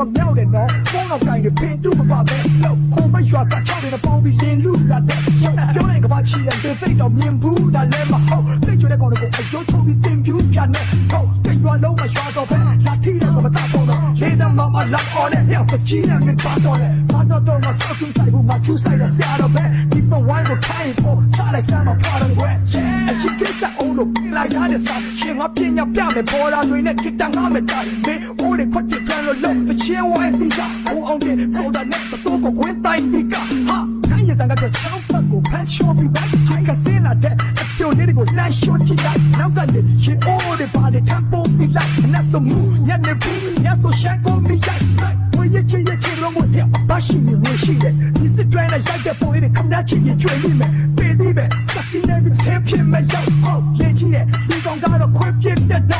မမြောက်တဲ့နော်ဖုန်းတော့ကင်တယ်ပင်တူမပါပဲလို့ခုံမရွာကချောက်တယ်ပေါင်းပြီးလင်းလူလာတဲ့ရုပ်ပြောတဲ့ကဘာချီတယ်ဒီစိတ်တော့မြင်ဘူးဒါလည်းမဟုတ်သိကျွတဲ့ကောင်တွေကိုအယုံချုပ်ပြီးတင်ပြူပြနေဟုတ်သိရွာလုံးမရွာတော့ပဲလာထီတယ်ကမသားပေါ်တော့လေးတန်းမမလောက်အောင်နဲ့ရောက်တချီနဲ့မပါတော့လဲဘာတော့တော့မဆောက်ကူဆိုင်ဘူးမကူဆိုင်ရဆရာတော့ မပါတော့ဘွယ်အရင်ကိစ္စအောင်လို့လာရတဲ့စာရှင်မပညာပြမယ်ပေါ်လာတွေနဲ့ခိတ္တငါမတိုင်မင်းအိုးတွေခွက်တဲ့ပြန်လို့လုံးတချင်းဝိုင်းပြီးကအိုးအောင်တဲ့ဆိုတာနဲ့ပစိုးကိုဝင်တိုင်းဒီကဟာနိုင်ရစံကတော့ချောင်းပတ်ကိုဖန်ချောပြီးဝိုင်းချိုက်ကစင်းလာတဲ့အပြုံလေးတွေကိုလမ်းလျှော့ကြည့်လိုက်နောက်ကနေရှင်အိုးတွေပါတဲ့ထပ်ပုံပြီးလိုက်နတ်စမှုညနေဘူးညဆိုရှာကုန်ပြီးရိုက်ဝေးချင်ရချင်လုံးဝတဲ့ဘာရှိရင်ဝေးရှိတယ်ဒီစစ်တွဲနဲ့ရိုက်တဲ့ပုံလေးတွေခမချင်ရင်ကျွေးနေမယ်ပေးသေးပဲကစီနေပြီးသေး ဖြစ်မဲ့ရောက်ဟုတ်လေကြီးရဲ့ဒီကောင်ကတော့ခွင့်ပြတဲ့တော့ရောက်